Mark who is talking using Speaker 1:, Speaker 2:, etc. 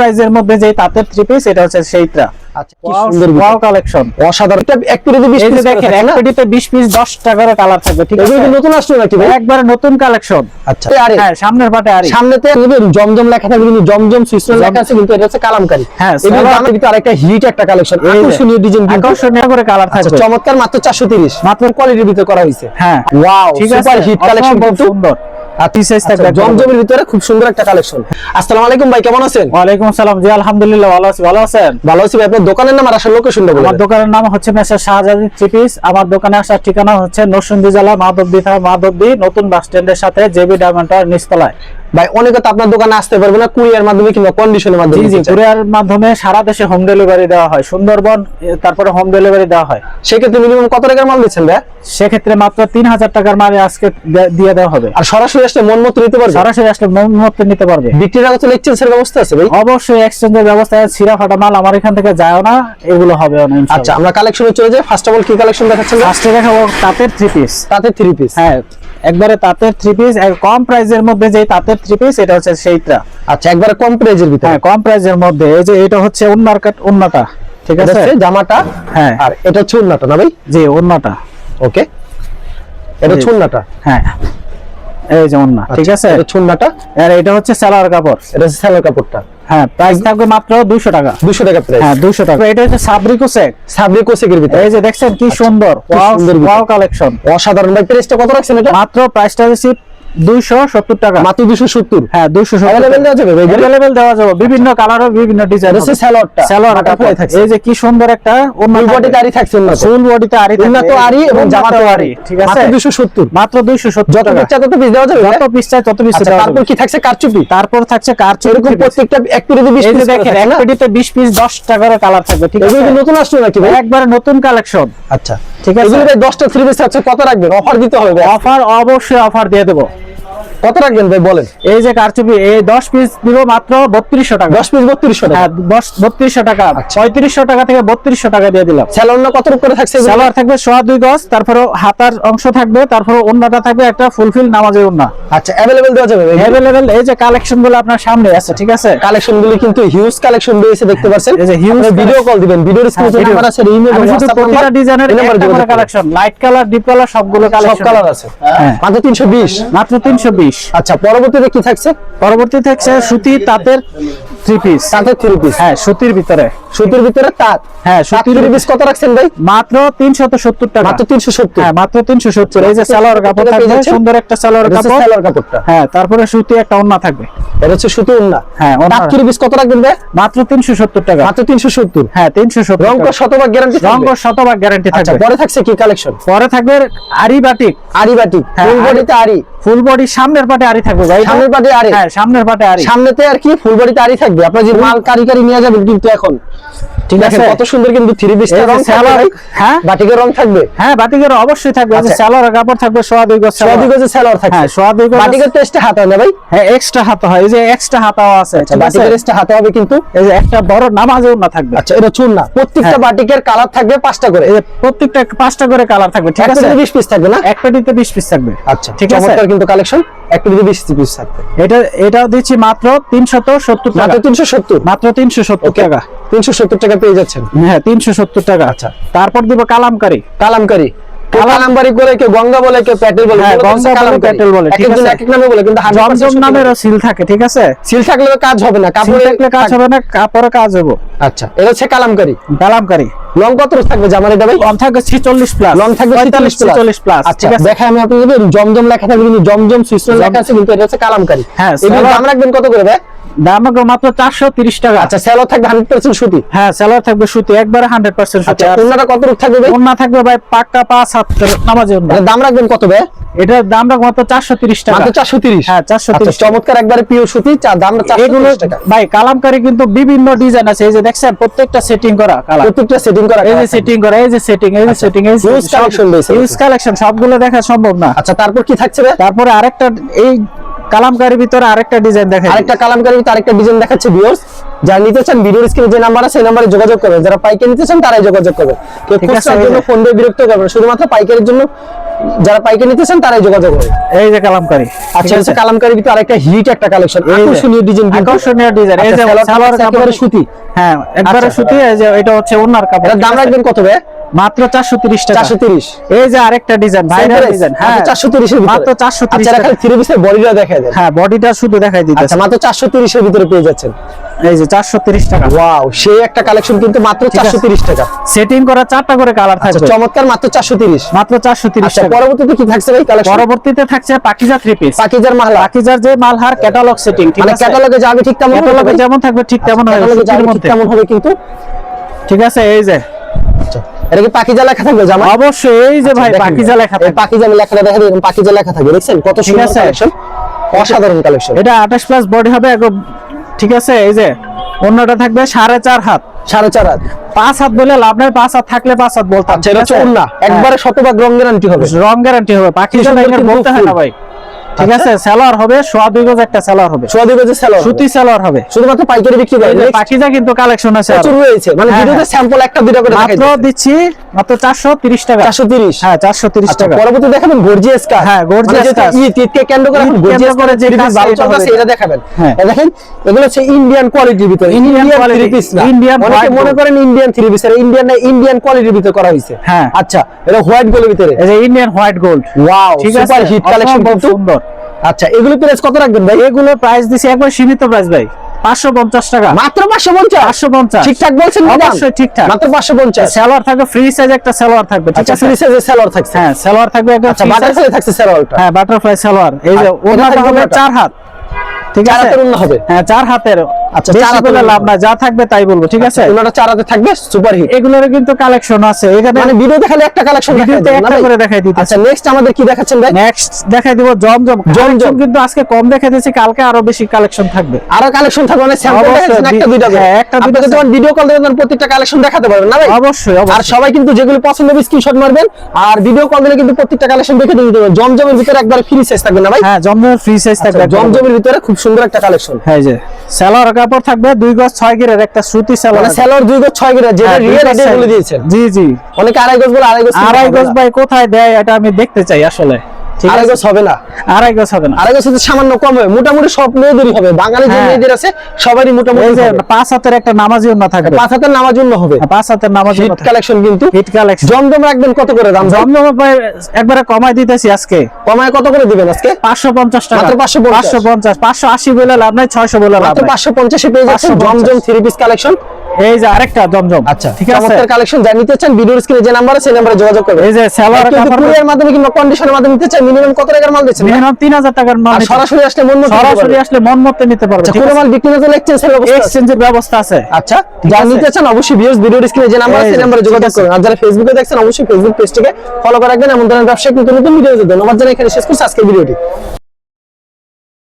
Speaker 1: প্রাইজের মধ্যে যে তাঁতের থ্রি পিস এটা হচ্ছে সেইটা।
Speaker 2: আচ্ছা কি সুন্দর
Speaker 1: ওয়াও কালেকশন
Speaker 2: অসাধারণ। এটা এক পেটি বিশ
Speaker 1: এই যে
Speaker 2: পিস করে
Speaker 1: দেখেন
Speaker 2: থাকে
Speaker 1: এক
Speaker 2: না?
Speaker 1: পেটিতে 20 পিস 10 টাকার কালার থাকবে ঠিক আছে?
Speaker 2: নতুন আসলো নাকি
Speaker 1: একবারে নতুন কালেকশন
Speaker 2: আচ্ছা।
Speaker 1: হ্যাঁ সামনের পাটে আরি।
Speaker 2: সামনেতে জমজম লেখা থাকবে কিন্তু জমজম লেখা আছে কিন্তু এটা হচ্ছে কালামকারী।
Speaker 1: হ্যাঁ,
Speaker 2: আরেকটা হিট একটা কালেকশন
Speaker 1: এই
Speaker 2: আকর্ষণীয় ডিজাইন
Speaker 1: আকর্ষণীয় করে কালার থাকবে।
Speaker 2: চমৎকার মাত্র 430 মাত্র কোয়ালিটির ভিতরে করা হয়েছে।
Speaker 1: হ্যাঁ।
Speaker 2: ওয়াও সুপার হিট কালেকশন
Speaker 1: সুন্দর।
Speaker 2: আচ্ছা, জমজমের ভিতরে খুব সুন্দর একটা কালেকশন আসসালামু আলাইকুম ভাই কেমন আছেন?
Speaker 1: ওয়ালাইকুম আসসালাম জি আলহামদুলিল্লাহ ভালো আছি ভালো আছেন?
Speaker 2: ভালো আছি আপনার দোকানের নাম আর আসার লোকেশনটা
Speaker 1: আমার দোকানের নাম হচ্ছে মেসার শাহজাদি চিপিস আমার দোকানে আসার ঠিকানা হচ্ছে নরসিংদী জেলা মাধবদী থানা মাধবদী নতুন বাস স্ট্যান্ডের সাথে জেবি ডায়মন্ডার নিচতলায়।
Speaker 2: ভাই অনেকে তো আপনার দোকানে আসতে পারবে না কুরিয়ার মাধ্যমে কিংবা কন্ডিশনের মাধ্যমে
Speaker 1: জি কুরিয়ার মাধ্যমে সারা দেশে হোম ডেলিভারি দেওয়া হয়। সুন্দরবন তারপরে হোম ডেলিভারি দেওয়া হয়।
Speaker 2: সেক্ষেত্রে মিনিমাম কত টাকার মাল দিচ্ছেন ভাই?
Speaker 1: সেক্ষেত্রে মাত্র তিন হাজার টাকার মালে আজকে দিয়ে দেওয়া হবে।
Speaker 2: আর সরাসরি আসলে মন মতো নিতে পারবে?
Speaker 1: সরাসরি আসলে মন মতো নিতে পারবে।
Speaker 2: বিক্রির আগে চলে এক্সচেঞ্জের ব্যবস্থা আছে ভাই?
Speaker 1: অবশ্যই এক্সচেঞ্জের ব্যবস্থা আছে, ছিঁড়া ফাটা মাল আমার এখান থেকে যায় না এগুলো হবে না
Speaker 2: আচ্ছা আমরা কালেকশনে চলে যাই। ফার্স্ট অফ অল কি কালেকশন দেখাচ্ছেন?
Speaker 1: ফার্স্টে দেখাবো তাঁতের থ্রি পিস
Speaker 2: তাতে থ্রি পিস
Speaker 1: হ্যাঁ একবারে তাঁতের থ্রি পিস কম প্রাইজের মধ্যে যে তাঁতের থ্রি পিস এটা হচ্ছে সেইটা।
Speaker 2: আচ্ছা একবারে কম প্রাইজের ভিতরে।
Speaker 1: হ্যাঁ কম প্রাইজের মধ্যে এই যে এটা হচ্ছে উন্নার কাট উন্নাটা ঠিক আছে?
Speaker 2: জামাটা
Speaker 1: হ্যাঁ।
Speaker 2: আর এটা হচ্ছে উন্নাটা না ভাই?
Speaker 1: জি উন্নাটা
Speaker 2: ওকে এটা হচ্ছে উন্নাটা
Speaker 1: হ্যাঁ। এই যেমন না ঠিক
Speaker 2: আচ্ছা,
Speaker 1: আছে?
Speaker 2: এটা হচ্ছে
Speaker 1: আর এটা হচ্ছে সালোয়ার কাপড়।
Speaker 2: এটা হচ্ছে সেলার কাপড়টা।
Speaker 1: হ্যাঁ প্রাইস থাকবে মাত্র 200 টাকা।
Speaker 2: 200 টাকা প্রাইস
Speaker 1: হ্যাঁ 200 টাকা। এটা হচ্ছে সাবরিকো সেক
Speaker 2: সাবরিকো সেকের ভিতরে।
Speaker 1: এই যে দেখছেন কি সুন্দর। ওয়াও
Speaker 2: সুন্দর
Speaker 1: ওয়াও কালেকশন
Speaker 2: অসাধারণ। ভাই প্রাইসটা কত রাখছেন এটা?
Speaker 1: মাত্র প্রাইসটা হচ্ছে 270 টাকা
Speaker 2: মাত্র 270
Speaker 1: হ্যাঁ 270
Speaker 2: Available দেওয়া যাবে ভাই এগুলো?
Speaker 1: अवेलेबल দেওয়া যাবে বিভিন্ন কালার বিভিন্ন ডিজাইন
Speaker 2: এটা হচ্ছে সালোয়ারটা
Speaker 1: সালোয়ার
Speaker 2: বাটার
Speaker 1: কাপড়
Speaker 2: ফ্লাই থাকছে
Speaker 1: এই যে কি সুন্দর একটা
Speaker 2: ফুল বডিতে আরি থাকছে না
Speaker 1: ফুল বডিতে আরি থাকবে
Speaker 2: উন্নত আরি এবং জামাতে আরি
Speaker 1: ঠিক আছে
Speaker 2: মাত্র 270
Speaker 1: মাত্র 270
Speaker 2: যত
Speaker 1: টাকা
Speaker 2: পিস চাই তত পিস দেওয়া যাবে
Speaker 1: যত পিস চাই তত পিস
Speaker 2: আচ্ছা
Speaker 1: দেওয়া
Speaker 2: তারপর
Speaker 1: যাবে
Speaker 2: কি থাকছে কারচুপি
Speaker 1: তারপর থাকছে কারচুপি
Speaker 2: এরকম প্রত্যেকটা এক পেটিতে 20
Speaker 1: এই যে
Speaker 2: পিস
Speaker 1: দেখেন এক পেটিতে 20 পিস 10 টাকার কালার থাকবে ঠিক আছে
Speaker 2: এগুলো কি নতুন আসলো নাকি ভাই
Speaker 1: একবারে নতুন কালেকশন
Speaker 2: আচ্ছা
Speaker 1: ঠিক আছে
Speaker 2: এগুলো ভাই 10টা থ্রি পিস আছে কত রাখবেন অফার দিতে হবে ভাই।
Speaker 1: অফার অবশ্যই অফার দিয়ে দেবো
Speaker 2: কত রাখবেন ভাই বলেন?
Speaker 1: এই যে কারচুপি এই 10 পিস দিব মাত্র 3200 টাকা।
Speaker 2: 10 পিস 3200 টাকা।
Speaker 1: হ্যাঁ 3200 টাকা।
Speaker 2: আচ্ছা।
Speaker 1: 3500 টাকা থেকে 3200 টাকা দিয়ে দিলাম।
Speaker 2: স্যালন কত করে থাকছে?
Speaker 1: সালোয়ার থাকবে সোয়া দুই গজ তারপরে হাতার অংশ থাকবে তারপরে ওন্নাটা থাকবে একটা ফুলফিল নামাজের ওন্না।
Speaker 2: আচ্ছা অ্যাভেলেবেল দেওয়া যাবে
Speaker 1: অ্যাভেলেবেল এই যে কালেকশনগুলো আপনার সামনে আছে ঠিক আছে?
Speaker 2: কালেকশনগুলো কিন্তু হিউজ কালেকশন রয়েছে দেখতে পাচ্ছেন।
Speaker 1: এই যে huge
Speaker 2: ভিডিও কল দিবেন ভিডিওর স্ক্রিনে। নাম্বার আছে ইমেল
Speaker 1: আমি প্রতিটা ডিজাইনের একটা collection light colour deep colour সবগুলো
Speaker 2: সব
Speaker 1: কালেকশন
Speaker 2: কালার আছে।
Speaker 1: হ্যাঁ।
Speaker 2: মাত্র 320
Speaker 1: মাত্র 320
Speaker 2: আচ্ছা পরবর্তীতে কি থাকছে?
Speaker 1: পরবর্তী থাকছে সুতি তাঁতের থ্রি পিস
Speaker 2: তাতে থ্রি পিস
Speaker 1: হ্যাঁ সুতির ভিতরে।
Speaker 2: সুতির ভিতরে তাঁত
Speaker 1: হ্যাঁ
Speaker 2: সুতির
Speaker 1: সুতির
Speaker 2: পিস কত রাখছেন ভাই?
Speaker 1: মাত্র 370 টাকা।
Speaker 2: মাত্র 370
Speaker 1: হ্যাঁ মাত্র 370 এই যে সালোয়ার কাপড় থাকবে সুন্দর একটা সালোয়ার কাপড়।
Speaker 2: সালোয়ার কাপড়টা।
Speaker 1: হ্যাঁ তারপরে সুতি একটা ওন্না থাকবে।
Speaker 2: এটা হচ্ছে সুতি উন্না
Speaker 1: হ্যাঁ,
Speaker 2: তাঁত থ্রি পিস কত রাখবেন ভাই?
Speaker 1: মাত্র 370 টাকা।
Speaker 2: মাত্র 370
Speaker 1: হ্যাঁ 370
Speaker 2: রং
Speaker 1: টাকা।
Speaker 2: শতভাগ গ্যারান্টি
Speaker 1: রঙ শতভাগ গ্যারান্টি
Speaker 2: আচ্ছা
Speaker 1: থাকবে।
Speaker 2: পরে থাকছে কি কালেকশন
Speaker 1: পরে থাকবে আরি বাটিক।
Speaker 2: আরি ফুল
Speaker 1: আরি-
Speaker 2: বডিতে আরি।
Speaker 1: ফুল বডি সামনের পাটে আরি থাকবে ভাই।
Speaker 2: সামনের পাটে আরি।
Speaker 1: হ্যাঁ সামনের পাটে আরি।
Speaker 2: সামনেতে আর কি ফুল বডিতে আরি থাকবে? আপনার যে মাল কারি কারি নিয়ে যাবেন কিন্তু এখন।
Speaker 1: ঠিক আছে।
Speaker 2: কত সুন্দর কিন্তু থ্রি পিস রং
Speaker 1: সালোয়ার- হ্যাঁ?
Speaker 2: বাটিকের রং থাকবে।
Speaker 1: হ্যাঁ বাটিকের অবশ্যই থাকবে।
Speaker 2: আচ্ছা।
Speaker 1: সালোয়ার কাপড় থাকবে সোয়া দুই গজ সালোয়ার।
Speaker 2: সবই গজে সালোয়ার থাকবে।
Speaker 1: হ্যাঁ সোয়া দুই গজ
Speaker 2: বাটিকের টেস্টে হাত হয় না ভাই?
Speaker 1: হ্যাঁ এক্সট্রা হাতা হয়। এই যে এক্সট্রা হাতাও আছে।
Speaker 2: আচ্ছা বাটিকের টেস্টে হাতে হবে কিন্তু।
Speaker 1: এই যে একটা বড় নামাজেও না থাকবে।
Speaker 2: আচ্ছা এটা চুন না প্রত্যেকটা
Speaker 1: হ্যাঁ।
Speaker 2: বাটিকের কালার থাকবে পাঁচটা করে।
Speaker 1: এই যে প্রত্যেকটা পাঁচটা করে কালার থাকবে ঠিক আছে?
Speaker 2: 20 পিস থাকবে না?
Speaker 1: এক পেটিতে 20 পিস থাকবে।
Speaker 2: আচ্ছা
Speaker 1: ঠিক আছে?
Speaker 2: চমৎকার কিন্তু কালেকশন একটা যদি 20 পিস থাকবে।
Speaker 1: এটা এটা দিচ্ছি মাত্র 370 টাকা।
Speaker 2: মাত্র 370
Speaker 1: মাত্র 370 টাকা।
Speaker 2: 370 টাকা পেয়ে যাচ্ছেন।
Speaker 1: হ্যাঁ 370 টাকা।
Speaker 2: আচ্ছা।
Speaker 1: তারপর দিব কালামকারি।
Speaker 2: কালামকারি। কেউ কালামবাড়ি কেউ গঙ্গা বলে কেউ প্যাটেল বলে
Speaker 1: হ্যাঁ,
Speaker 2: এগুলো হচ্ছে
Speaker 1: গঙ্গা বলে, প্যাটেল বলে, ঠিক আছে।
Speaker 2: এক এক নামে বলে কিন্তু
Speaker 1: জমজম
Speaker 2: সত্যি
Speaker 1: সিল থাকে ঠিক আছে?
Speaker 2: সিল থাকলে কাজ হবে না
Speaker 1: সিল থাকলে কাজ হবে না কাপড়ে কাজ হবে।
Speaker 2: আচ্ছা এটা হচ্ছে কালামকারি।
Speaker 1: কালামকারি।
Speaker 2: লং কত থাকবে জামার এটা ভাই?
Speaker 1: লং থাকবে 46 প্লাস
Speaker 2: লং থাকবে
Speaker 1: 45
Speaker 2: 46
Speaker 1: প্লাস
Speaker 2: আচ্ছা আমি আপনাদের জমজম লেখা থাকবে কিন্তু জমজম সুইসন লেখা আছে কিন্তু এটা হচ্ছে কালামকারি।
Speaker 1: হ্যাঁ,
Speaker 2: এগুলো দাম রাখবেন কত করে ভাই?
Speaker 1: দাম 430 টাকা।
Speaker 2: আচ্ছা সেলর থাকবে 100% সুতি?
Speaker 1: হ্যাঁ সেলার থাকবে সুতি একবারে 100% সুতি।
Speaker 2: আচ্ছা কত থাকবে ভাই?
Speaker 1: ওন্না থাকবে ভাই পাক্কা পাঁচ হাত নামাজে
Speaker 2: দাম রাখবেন কত ভাই?
Speaker 1: এটার দাম রাখব মাত্র 430 টাকা।
Speaker 2: মাত্র 430
Speaker 1: হ্যাঁ, 430
Speaker 2: চমৎকার একবারে সুতি দাম
Speaker 1: এগুলো ভাই কালামকারি কিন্তু বিভিন্ন ডিজাইন আছে। এই যে দেখছেন প্রত্যেকটা সেটিং করা
Speaker 2: প্রত্যেকটা সেটিং করা
Speaker 1: এই যে সেটিং করা এই যে সেটিং এই যে সেটিং এই ইউজ কালেকশন সবগুলো দেখা সম্ভব না।
Speaker 2: আচ্ছা তারপর কি থাকছে
Speaker 1: তারপরে আরেকটা এই কালামকারির ভিতরে আরেকটা ডিজাইন দেখা
Speaker 2: আরেকটা কালামকারি আরেকটা ডিজাইন দেখাচ্ছে ভিউয়ার্স যারা নিতে চান ভিডিওর স্ক্রিনে যে নাম্বার আছে সেই নাম্বারে যোগাযোগ করবেন। যারা পাইকারি নিতে চান তারাই যোগাযোগ করবেন। কেউ খুচরার জন্য ফোন দিয়ে বিরক্ত করবেন শুধুমাত্র পাইকারির জন্য যারা পাইকারি নিতে চান তারাই যোগাযোগ করবে
Speaker 1: এই যে কালামকারি।
Speaker 2: আচ্ছা হচ্ছে কালামকারি ভিতরে আরেকটা হিট একটা কালেকশন আকর্ষণীয় ডিজাইন
Speaker 1: আকর্ষণীয় ডিজাইন এই যে সালোয়ার
Speaker 2: একেবারে সুতি।
Speaker 1: হ্যাঁ একবারে
Speaker 2: আচ্ছা।
Speaker 1: সুতি এই যে এটা হচ্ছে ওনার কাপড়।
Speaker 2: দাম রাখবেন কত ভাই?
Speaker 1: মাত্র 430 টাকা।
Speaker 2: 430
Speaker 1: এই যে আরেকটা ডিজাইন ভাইরাল ডিজাইন হ্যাঁ।
Speaker 2: চারশো তিরিশের
Speaker 1: মাত্র 430
Speaker 2: আচ্ছা
Speaker 1: টাকা।
Speaker 2: থ্রি পিসের বডিটা দেখায় দেন।
Speaker 1: হ্যাঁ বডিটা শুধু দেখাই দিতেছে।
Speaker 2: আচ্ছা মাত্র চারশো তিরিশের ভিতরে পেয়ে যাচ্ছেন।
Speaker 1: এই যে 430 টাকা।
Speaker 2: ওয়াও সেই একটা কালেকশন কিন্তু মাত্র
Speaker 1: আছে।
Speaker 2: চারশো তিরিশ টাকা।
Speaker 1: সেটিং করা চারটা করে কালার থাকবে।
Speaker 2: চমৎকার মাত্র চারশো তিরিশ।
Speaker 1: মাত্র 430
Speaker 2: আচ্ছা
Speaker 1: টাকা।
Speaker 2: পরবর্তীতে কি থাকছে ভাই কালেকশন
Speaker 1: পরবর্তীতে থাকছে পাকিজা থ্রি পিস
Speaker 2: পাকিজার
Speaker 1: পাকিজার যে মালহার ক্যাটালগ সেটিং ঠিক আছে?
Speaker 2: ক্যাটালগে যাবে ঠিক তেমন
Speaker 1: ক্যাটালগে যেমন থাকবে ঠিক তেমন হবে।
Speaker 2: ঠিক তেমন হবে কিন্তু।
Speaker 1: ঠিক আছে এই যে।
Speaker 2: আচ্ছা। এটা কি পাকিজা লেখা থাকবে জামা
Speaker 1: অবশ্যই এই যে ভাই
Speaker 2: দেখেন
Speaker 1: পাকিজা লেখা থাকে
Speaker 2: পাকিজা লেখাটা দেখা দেখুন পাকিজা লেখা থাকবে দেখছেন? কত সুন্দর। কালেকশন অসাধারণ কালেকশন
Speaker 1: এটা 28 প্লাস বডি হবে একদম ঠিক আছে? এই যে অন্যটা থাকবে সাড়ে চার হাত।
Speaker 2: সাড়ে চার হাত।
Speaker 1: পাঁচ হাত বলে লাভ নাই পাঁচ হাত থাকলে পাঁচ হাত বলতাম
Speaker 2: আচ্ছা হচ্ছে একবারে শতভাগ রং গ্যারান্টি হবে।
Speaker 1: হ্যাঁ। রং গ্যারান্টি হবে
Speaker 2: কিন্তু
Speaker 1: বলতে হয় না ভাই। ঠিক। আছে? সেলার হবে সোয়া দুই গজ একটা সেলার হবে।
Speaker 2: সোয়া দুই গজের সেলর
Speaker 1: সুতি সেলার হবে।
Speaker 2: শুধুমাত্র পাইকারি বিক্রি করে Next,
Speaker 1: কিন্তু কালেকশন আছে
Speaker 2: প্রচুর রয়েছে। মানে
Speaker 1: হ্যাঁ,
Speaker 2: ভিডিওতে। স্যাম্পল একটা দুইটা করে
Speaker 1: মাত্র দিচ্ছি। মাত্র চারশো তিরিশ টাকা।
Speaker 2: চারশো তিরিশ।
Speaker 1: হ্যাঁ চারশো তিরিশ
Speaker 2: আচ্ছা
Speaker 1: টাকা।
Speaker 2: পরবর্তী দেখাবেন গর্জিয়াস কাজ
Speaker 1: হ্যাঁ, gorgeous কাজ।
Speaker 2: ঈদ ঈদকে কেন্দ্র করে গর্জিয়াস
Speaker 1: কেন্দ্র করে যে
Speaker 2: ভালো
Speaker 1: এটা
Speaker 2: চলতেছে এটা দেখাবেন।
Speaker 1: হ্যাঁ।
Speaker 2: দেখেন এগুলো হচ্ছে ইন্ডিয়ান কোয়ালিটির ভিতরে ইন্ডিয়ান থ্রি পিস না
Speaker 1: Indian
Speaker 2: অনেকে মনে করেন ইন্ডিয়ান থ্রি পিস ইন্ডিয়ান না ইন্ডিয়ান কোয়ালিটির ভিতরে করা হয়েছে।
Speaker 1: হ্যাঁ।
Speaker 2: আচ্ছা এটা হোয়াইট গোলের ভিতরে।
Speaker 1: এই যে ইন্ডিয়ান হোয়াইট গোল্ড
Speaker 2: ওয়াও
Speaker 1: ঠিক আছে?
Speaker 2: সুপার হিট কালেকশন কিন্তু।
Speaker 1: সুন্দর।
Speaker 2: আচ্ছা এগুলো প্রাইস কত রাখবেন ভাই?
Speaker 1: এগুলো প্রাইস দিছি একবার সীমিত প্রাইস ভাই। টাকা।
Speaker 2: মাত্র পঞ্চাশ? ঠিকঠাক বলছেন
Speaker 1: অবশ্যই ঠিকঠাক।
Speaker 2: মাত্র
Speaker 1: থাকবে ফ্রি সাইজ একটা থাকবে ঠিক
Speaker 2: আচ্ছা
Speaker 1: আছে?
Speaker 2: ফ্রি সাইজের সেলর থাকছে।
Speaker 1: হ্যাঁ থাকবে একটা
Speaker 2: আচ্ছা বাটারফ্লাই থাকছে সেলরটা
Speaker 1: হ্যাঁ বাটারফ্লাই এই যে হবে? চার হাত ঠিক
Speaker 2: চার
Speaker 1: আছে
Speaker 2: হাতের হবে?
Speaker 1: হ্যাঁ চার হাতের
Speaker 2: আচ্ছা, চার হাতের
Speaker 1: লাভ না যা থাকবে তাই বলব ঠিক আছে?
Speaker 2: ওনাটা চার হাতে থাকবে সুপার হিট
Speaker 1: এগুলোর কিন্তু কালেকশন আছে এখানে
Speaker 2: মানে ভিডিওতে খালি একটা কালেকশন
Speaker 1: একটা করে দেখাই দিতেছি।
Speaker 2: আচ্ছা নেক্সট আমাদের কি দেখাচ্ছেন ভাই?
Speaker 1: নেক্সট দেখাই দিব জমজম। জমজম। কিন্তু আজকে কম দেখাই দিয়েছি কালকে আরও বেশি কালেকশন থাকবে।
Speaker 2: আরও কালেকশন থাকবে মানে স্যাম্পল দেখাচ্ছেন একটা দুইটা
Speaker 1: হ্যাঁ, একটা দুইটা
Speaker 2: যখন ভিডিও কল দেবেন প্রত্যেকটা কালেকশন দেখাতে পারবেন না ভাই?
Speaker 1: অবশ্যই
Speaker 2: আর সবাই কিন্তু যেগুলো পছন্দ হবে স্ক্রিনশট মারবেন আর ভিডিও কল দিলে কিন্তু প্রত্যেকটা কালেকশন দেখে দিয়ে দেবেন জমজমের ভিতরে একবার ফ্রি সাইজ থাকবে না ভাই?
Speaker 1: হ্যাঁ জমজমের ফ্রি সাইজ থাকবে
Speaker 2: জমজমের ভিতরে খুব সুন্দর একটা কালেকশন
Speaker 1: হ্যাঁ যে কাপড় থাকবে দুই গজ ছয় গিরের একটা সুতি সেলর।
Speaker 2: মানে সেলর দুই গজ ছয় গিরের যেটা রিয়েল এটা বলে দিয়েছেন।
Speaker 1: জি জি।
Speaker 2: অনেকে আড়াই গজ বলে আড়াই গজ
Speaker 1: আড়াই গজ ভাই কোথায় দেয় এটা আমি দেখতে চাই আসলে।
Speaker 2: আড়াই গজ হবে না।
Speaker 1: আড়াই গজ হবে না।
Speaker 2: আড়াই গজ হচ্ছে সামান্য কম হবে। মোটামুটি সব মেয়েদেরই হবে। বাঙালি যে
Speaker 1: হ্যাঁ।
Speaker 2: মেয়েদের আছে সবারই মোটামুটি।
Speaker 1: পাঁচ হাতের একটা নামাজি থাকবে।
Speaker 2: পাঁচ হাতের নামার জন্য হবে।
Speaker 1: পাঁচ হাতের নামাজি
Speaker 2: হিট কালেকশন কিন্তু।
Speaker 1: হিট কালেকশন
Speaker 2: জমজম রাখবেন কত করে দাম? জম
Speaker 1: জমজম একবারে কমাই দিতেছি আজকে।
Speaker 2: কমায় কত করে দিবেন আজকে?
Speaker 1: পাঁচশো পঞ্চাশ টাকা।
Speaker 2: মাত্র 550
Speaker 1: পাঁচশো পঞ্চাশ। পাঁচশো আশি বলে লাভ নাই ছয়শো বলে লাভ নাই।
Speaker 2: পাঁচশো পঞ্চাশে পেয়ে যাচ্ছেন জমজম থ্রি পিস কালেকশন
Speaker 1: এই যে আরেকটা জমজম।
Speaker 2: আচ্ছা
Speaker 1: ঠিক আছে?
Speaker 2: কালেকশন যা নিতে চান ভিডিওর স্ক্রিনে যে নাম্বার আছে সেই নাম্বারে যোগাযোগ করবেন।
Speaker 1: এই যে কাপড়
Speaker 2: কুরিয়ার মাধ্যমে কিংবা কন্ডিশনের মাধ্যমে নিতে চান মিনিমাম কত টাকার মাল দিচ্ছেন?
Speaker 1: মিনিমাম তিন হাজার টাকার মাল
Speaker 2: সরাসরি আসলে মন মতো
Speaker 1: সরাসরি আসলে মন মতো নিতে পারবে
Speaker 2: আচ্ছা কোনো? মাল বিক্রি না করলে এক্সচেঞ্জের ব্যবস্থা?
Speaker 1: এক্সচেঞ্জের ব্যবস্থা আছে।
Speaker 2: আচ্ছা
Speaker 1: আছে।
Speaker 2: নিতে চান অবশ্যই ভিউজ ভিডিওর স্ক্রিনে যে নাম্বার আছে সেই
Speaker 1: যে,
Speaker 2: নাম্বারে যোগাযোগ। করুন। আর যারা ফেসবুকে দেখছেন অবশ্যই ফেসবুক পেজটিকে ফলো করে রাখবেন। এমন ধরনের ব্যবসায়িক নতুন নতুন ভিডিও ধন্যবাদ জানাই এখানে শেষ করছি আজকের ভিডিওটি।